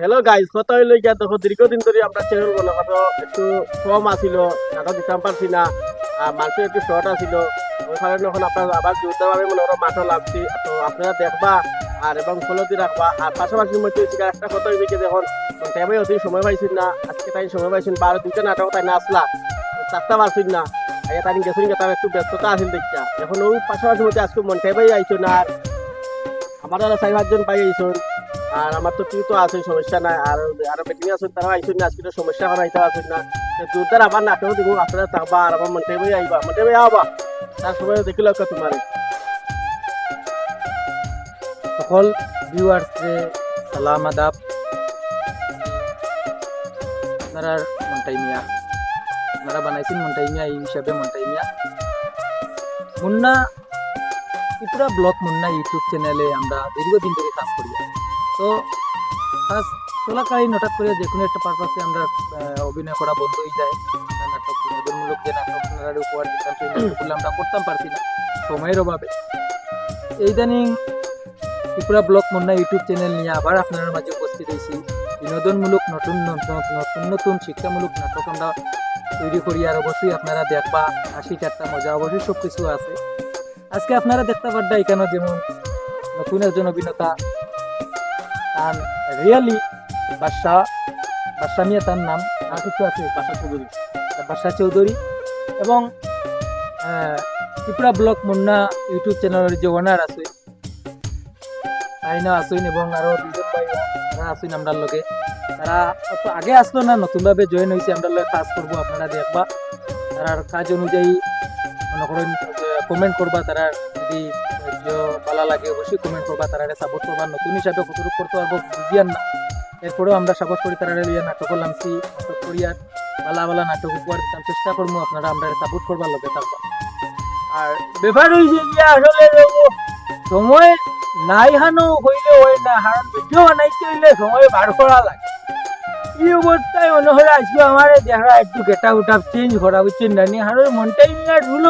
Hello guys কথা হইল গিয়া? দেখো, দীর্ঘদিন ধরে আমরা চ্যানেল বলো কত একটু কম আসিল নাটক দিতাম পারছি না। আর মানুষ একটু শর্ট আসিল ওই কারণে এখন আপনার আবার জোরদারভাবে মনে করো মাঠও লাগছি তো আপনারা দেখবা আর এবং ফলতি রাখবা। আর পাশাপাশি মধ্যে একটা কথা হইবে কি দেখুন টাইমে অতি সময় পাইছেন না। আজকে তাই সময় পাইছেন। বারো দুইটা নাটক তাই না আসলা। চারটা পারছেন না। আর তাই গেছেন তার একটু ব্যস্ততা আছিল দেখা এখন ওই পাশাপাশি মধ্যে আজকে মন টাইমেই আইছো না আর আমার চার পাঁচজন পাই আইসন আর আমার তো তুই তো আছে সমস্যা নাই। আর আর বেটিং আছেন তারা আইসন না আজকে সমস্যা করা আইতে আছেন না। দুধের আবার নাটক দিব, আপনারা থাকবা আর আমার মনটে ভাই আইবা মনটে ভাই আবা তার সময় দেখিল তোমার। সকল ভিউয়ার্সে সালাম, আদাব। আপনারা মন্টাই মিয়া, আপনারা বানাইছেন মন্টাই মিয়া, এই হিসাবে মন্টাই মিয়া। মুন্না ত্রিপুরা ব্লগ মুন্না ইউটিউব চ্যানেলে আমরা দীর্ঘদিন ধরে কাজ করি। তো কাজ চলাকালীন হঠাৎ করে যে কোনো একটা পারপাসে আমরা অভিনয় করা বন্ধ হয়ে যায়। নাটক বিনোদনমূলক যে নাটক আপনারা উপহার দিতাম সেই নাটকগুলো আমরা করতাম পারছি না সময়ের অভাবে। ইদানিং Tripura blog Munna YouTube channel নিয়ে আবার আপনার মাঝে উপস্থিত হয়েছি। বিনোদনমূলক নতুন নতুন নতুন নতুন শিক্ষামূলক নাটক আমরা তৈরি করি আর অবশ্যই আপনারা দেখবা হাসি ঠাট্টা মজা অবশ্যই সব কিছু আছে। আজকে আপনারা দেখতে পারবেন এখানে যেমন নতুন একজন অভিনেতা তার রিয়ালি বাদশা বাদশা মিয়া তার নাম আর কিছু আছে। বাসা চৌধুরী। বাদশা চৌধুরী এবং ত্রিপুরা ব্লক মুন্না ইউটিউব চ্যানেলের যে ওনার আছে আইনা আসুন এবং আরও দুজন ভাই তারা আসুন আমরা লগে। তারা অত আগে আসলো না নতুনভাবে জয়েন হয়েছে আমরা লগে কাজ করব আপনারা দেখবা। তারার কাজ অনুযায়ী মনে করেন কমেন্ট করবা তারা যদি ভালো লাগে অবশ্যই কমেন্ট করবা তারা সাপোর্ট করবা নতুন হিসাবে কতটুকু করতে পারব বুঝিয়ান না। এরপরেও আমরা সাপোর্ট করি তারা নাটক নাটক ভালা ভালা নাটক উপহার দিতাম চেষ্টা করব আপনারা আমরা সাপোর্ট করবার আর ব্যাপার হয়েছে আসলে সময় নাই হানো, হইলে হয় না কারণ ভিডিও বানাইতে হইলে সময় বার করা লাগে। এই অবস্থায় মনে আজকে আমার দেখা একটু গেটা চেঞ্জ করা বুঝছেন না নি আর মনটাই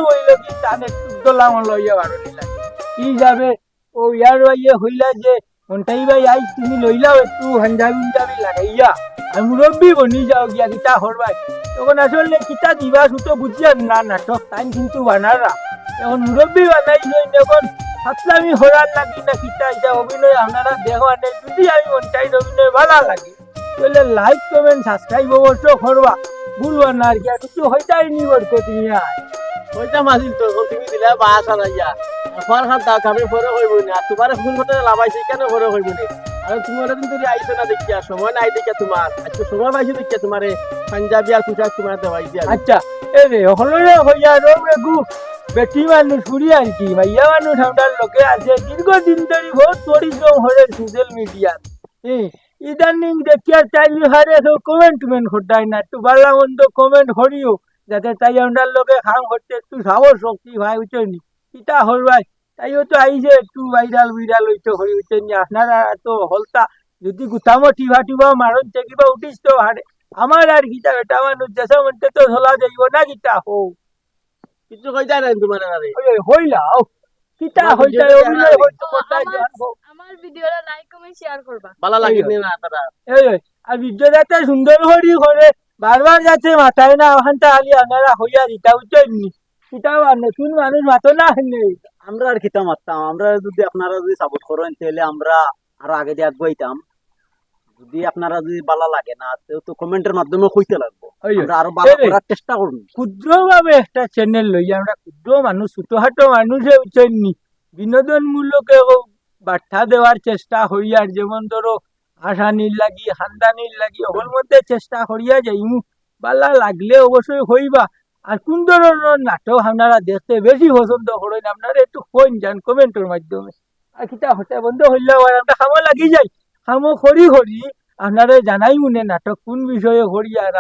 হইল কি একটু দোলা মন লইয়া বারো নিলা। কি যাবে? ও ইয়ার ইয়ে হইলা যে, মনটাই ভাই আইস তুমি লইলাও একটু হাঞ্জাবি উঞ্জাবি লাগাইয়া। আর মুরব্বী বনি যাও গিয়া কিতা হরবাই। তখন আসলে কিতা দিবা সুতো বুঝিয়া না নাটক টাইম কিন্তু বানারা। এখন মুরব্বী বানাইছে এখন ফাতলামি হরার লাগি না কিতা এটা অভিনয় আপনারা দেখো আনে, যদি আমি মনটাই অভিনয় ভালো লাগে। তাহলে লাইক, কমেন্ট, সাবস্ক্রাইব অবশ্য করবা ভুলবা না আর কি আর কিছু হইতাই নি বলতে তুমি আয় ওইটা মাঝিল তো তুমি দিলে পরে হইব না তোমার ফোন করতে লাভাইছি, কেন পরে হইব না আর তুমি অনেকদিন ধরে আইছো না দেখিয়া সময় নাই দেখিয়া তোমার আজকে সময় পাইছি দেখিয়া তোমারে পাঞ্জাবি আর পোশাক তোমার দেওয়াই দিয়া আচ্ছা এ রে হলরে হইয়া রো বেটি মানুষ আর কি মাইয়া মানুষ আমার লোকে আছে। দীর্ঘদিন ধরে বহুত পরিশ্রম হরে সোশ্যাল মিডিয়াত ইদানিং দেখিয়া চাইলি হারে কমেন্ট টমেন্ট ঘটাই না একটু ভালো মন্দ কমেন্ট করিও যাতে তাই আমার লোকে খাম করতে একটু সাহস শক্তি ভাই উঠেনি ইটা হল ভাই? তাইও তো আইছে একটু ভাইরাল বিরাল হইতে হই উঠেনি আপনারা তো হলতা যদি গুতামো টিভা টিভা মারণ চেকিবা উঠিস তো হারে আমার আর গীতা বেটা মানুষ যেসব মনতে তো ধলা যাইব না গীতা হো। কিছু কই যায় না তোমার আরে ওই হইলা ও গীতা হইতা ভিডিওটা অভিনয় হইতো কথা আমার- আমার ভিডিওটা লাইক কমেন্ট শেয়ার করবা। ভালো লাগে না তারা এই আর ভিডিও যাতে সুন্দর করি করে বারবার যাতে মাথায় না ওখানটা খালি আপনারা হইয়া দিতা নতুন মানুষ মাতো না নেই আমরা আর খিতাম মারতাম? আমরা যদি আপনারা যদি সাপোর্ট করেন তাহলে আমরা আরও আগে দিয়ে যদি আপনারা যদি ভালো লাগে না তো তো কমেন্টের মাধ্যমে কইতে লাগবো। আমরা আরও রে। করার চেষ্টা করুন। ক্ষুদ্রভাবে একটা চ্যানেল লই আমরা ক্ষুদ্র মানুষ ছোটখাটো মানুষে উঠেননি বিনোদনমূলক বার্তা দেওয়ার চেষ্টা হইয়ার যেমন ধরো হাসানির লাগি হান্দানির লাগি ওর মধ্যে চেষ্টা করিয়া যাইমু। বালা লাগলে অবশ্যই হইবা। আর কোন ধরনের নাটক আপনারা দেখতে বেশি পছন্দ করেন আপনারা একটু কইন যান কমেন্টের মাধ্যমে। আর কিতা হতে বন্ধ হইলে আমরা খামো লাগি যাই। খামো করি করি আপনারা জানাই মনে নাটক কোন বিষয়ে করি আর